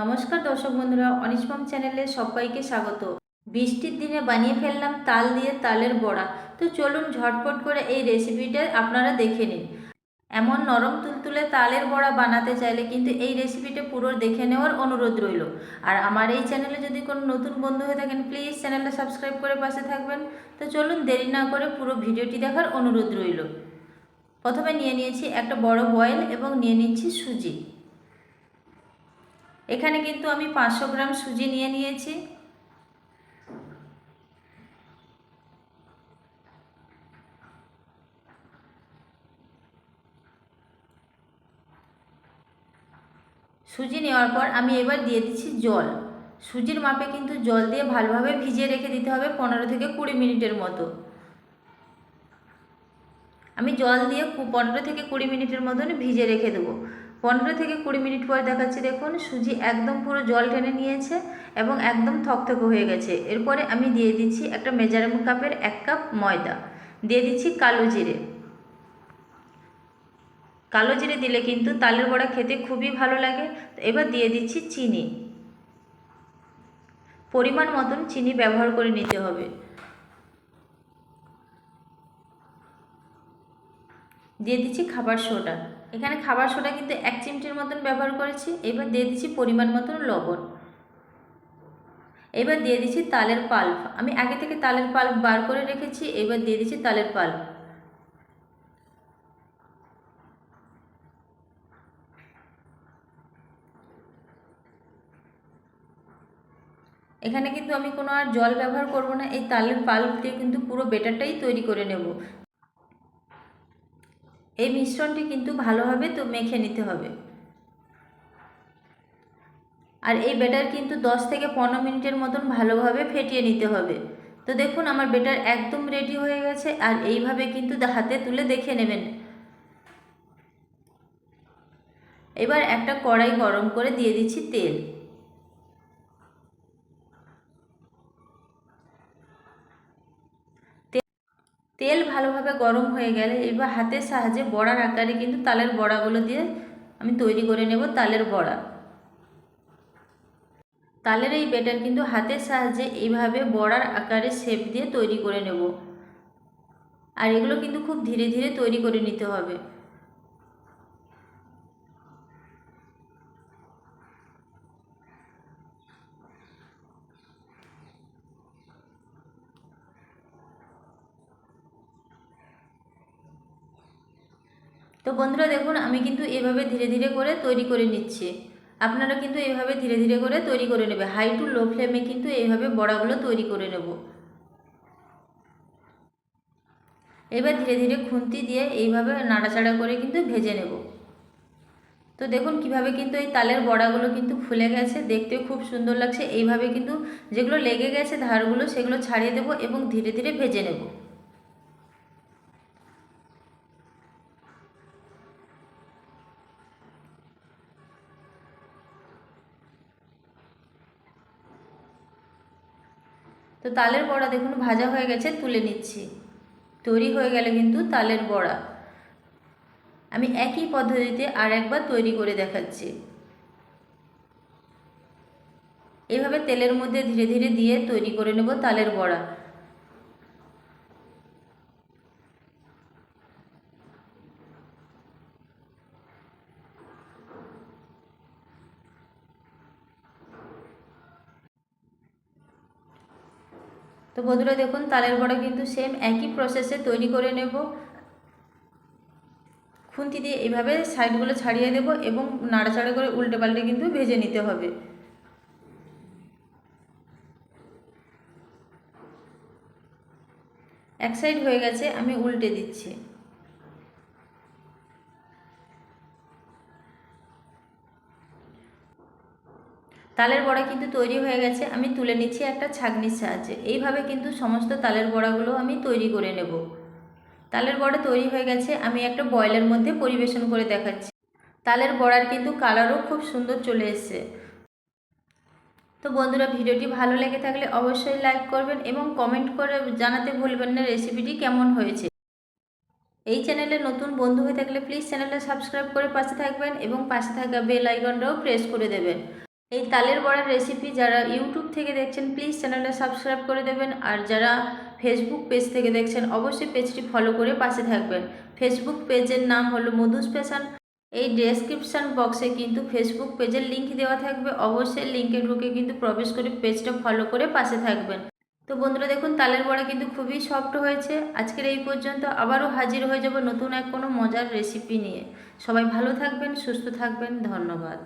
নমস্কার দর্শক বন্ধুরা অনিষ্পম চ্যানেলে সবাইকে স্বাগত। বৃষ্টির দিনে বানিয়ে ফেললাম তাল দিয়ে তালের বড়া। তো চলুন ঝটপট করে এই রেসিপিটা আপনারা দেখে নিন। এমন নরম তুলতুলে তালের বড়া বানাতে চাইলে কিন্তু এই রেসিপিটা পুরো দেখে নেওয়ার অনুরোধ রইল। আর আমার এই চ্যানেলে যদি কোনো নতুন বন্ধু হয়ে থাকেন প্লিজ চ্যানেলটা সাবস্ক্রাইব করে পাশে থাকবেন। তো চলুন দেরি না করে পুরো ভিডিওটি দেখার অনুরোধ রইল। প্রথমে নিয়ে নিয়েছি একটা বড় বয়েল এবং নিয়ে নিচ্ছি সুজি। এখানে কিন্তু আমি পাঁচশো গ্রাম সুজি নিয়ে নিয়েছি। সুজি নেওয়ার পর আমি এবার দিয়ে দিচ্ছি জল। সুজির মাপে কিন্তু জল দিয়ে ভালোভাবে ভিজিয়ে রেখে দিতে হবে পনেরো থেকে কুড়ি মিনিটের মতো। আমি জল দিয়ে পনেরো থেকে কুড়ি মিনিটের মতন ভিজে রেখে দেবো। পনেরো থেকে কুড়ি মিনিট পর দেখাচ্ছি, দেখুন, সুজি একদম পুরো জল টেনে নিয়েছে এবং একদম থকথকে হয়ে গেছে। এরপরে আমি দিয়ে দিচ্ছি একটা মেজারমেন্ট কাপের এক কাপ ময়দা। দিয়ে দিচ্ছি কালো জিরে। কালো জিরে দিলে কিন্তু তালের বড়া খেতে খুবই ভালো লাগে। এবার দিয়ে দিচ্ছি চিনি। পরিমাণ মতন চিনি ব্যবহার করে নিতে হবে। দিয়ে দিচ্ছি খাবার সোডা। এখানে খাবার সোডা কিন্তু এক চিমটির মতন ব্যবহার করেছি। এবার দিয়ে দিচ্ছি পরিমাণ মতন লবণ। এবার দিয়ে দিচ্ছি তালের পাল্প। আমি আগে থেকে তালের পাল্প বার করে রেখেছি, এবার দিয়ে দিচ্ছি তালের পাল্প। এখানে কিন্তু আমি কোনো আর জল ব্যবহার করব না, এই তালের পাল্প দিয়ে কিন্তু পুরো বেটারটাই তৈরি করে নেব। এই মিশ্রণটি কিন্তু ভালোভাবে তো মেখে নিতে হবে। আর এই ব্যাটার কিন্তু 10 থেকে পনেরো মিনিটের মতন ভালোভাবে ফেটিয়ে নিতে হবে। তো দেখুন, আমার ব্যাটার একদম রেডি হয়ে গেছে আর এইভাবে কিন্তু হাতে তুলে দেখে নেবেন। এবার একটা কড়াই গরম করে দিয়ে দিচ্ছি তেল। তেল ভালোভাবে গরম হয়ে গেলে এবার হাতের সাহায্যে বড়ার আকারে কিন্তু তালের বড়াগুলো দিয়ে আমি তৈরি করে নেব তালের বড়া। তালের এই ব্যাটার কিন্তু হাতের সাহায্যে এইভাবে বড়ার আকারে শেপ দিয়ে তৈরি করে নেব। আর এগুলো কিন্তু খুব ধীরে ধীরে তৈরি করে নিতে হবে। তো বন্ধুরা দেখুন, আমি কিন্তু এভাবে ধীরে ধীরে করে তৈরি করে নিচ্ছি। আপনারা কিন্তু এইভাবে ধীরে ধীরে করে তৈরি করে নেবে। হাই টু লো ফ্লেমে কিন্তু এইভাবে বড়াগুলো তৈরি করে নেব। এবার ধীরে ধীরে খুন্তি দিয়ে এইভাবে নাড়াচাড়া করে কিন্তু ভেজে নেব। তো দেখুন, কীভাবে কিন্তু এই তালের বড়াগুলো কিন্তু ফুলে গেছে। দেখতেও খুব সুন্দর লাগছে। এইভাবে কিন্তু যেগুলো লেগে গেছে ধারগুলো, সেগুলো ছাড়িয়ে দেবো এবং ধীরে ধীরে ভেজে নেব। তো তালের বড়া দেখুন, ভাজা হয়ে গেছে, তুলে নিচ্ছি। তৈরি হয়ে গেলে কিন্তু তালের বড়া। আমি একই পদ্ধতিতে আর একবার তৈরি করে দেখাচ্ছি। এভাবে তেলের মধ্যে ধীরে ধীরে দিয়ে তৈরি করে নেব তালের বড়া। তো বন্ধুরা দেখুন, তালের বড়া কিন্তু সেম একই প্রসেসে তৈরি করে নেব। খুন্তি দিয়ে এভাবে সাইডগুলো ছাড়িয়ে দেব এবং নাড়াচাড়া করে উল্টে পাল্টে কিন্তু ভেজে নিতে হবে। এক সাইড হয়ে গেছে, আমি উল্টে দিচ্ছি। তালের বড়া কিন্তু তৈরি হয়ে গেছে, আমি তুলে নিচ্ছি একটা ছাগনির সাহায্যে। এইভাবে কিন্তু সমস্ত তালের বড়াগুলো আমি তৈরি করে নেব। তালের বড়া তৈরি হয়ে গেছে, আমি একটা বয়লের মধ্যে পরিবেশন করে দেখাচ্ছি। তালের বড়ার কিন্তু কালারও খুব সুন্দর চলে এসছে। তো বন্ধুরা, ভিডিওটি ভালো লেগে থাকলে অবশ্যই লাইক করবেন এবং কমেন্ট করে জানাতে ভুলবেন না রেসিপিটি কেমন হয়েছে। এই চ্যানেলে নতুন বন্ধু হয়ে থাকলে প্লিজ চ্যানেলটা সাবস্ক্রাইব করে পাশে থাকবেন এবং পাশে থাকা বেল আইকনটাও প্রেস করে দেবেন। এই তালের বড়ার রেসিপি যারা ইউটিউব থেকে দেখছেন প্লিজ চ্যানেলটা সাবস্ক্রাইব করে দেবেন। আর যারা ফেসবুক পেজ থেকে দেখছেন, অবশ্যই পেজটি ফলো করে পাশে থাকবেন। ফেসবুক পেজের নাম হলো মধুস ফ্যাশন। এই ডেসক্রিপশান বক্সে কিন্তু ফেসবুক পেজের লিঙ্ক দেওয়া থাকবে। অবশ্যই লিঙ্কে ঢুকে কিন্তু প্রবেশ করে পেজটা ফলো করে পাশে থাকবেন। তো বন্ধুরা দেখুন, তালের বড়া কিন্তু খুবই সফট হয়েছে। আজকের এই পর্যন্ত আবারও হাজির হয়ে যাব নতুন এক কোনো মজার রেসিপি নিয়ে। সবাই ভালো থাকবেন, সুস্থ থাকবেন। ধন্যবাদ।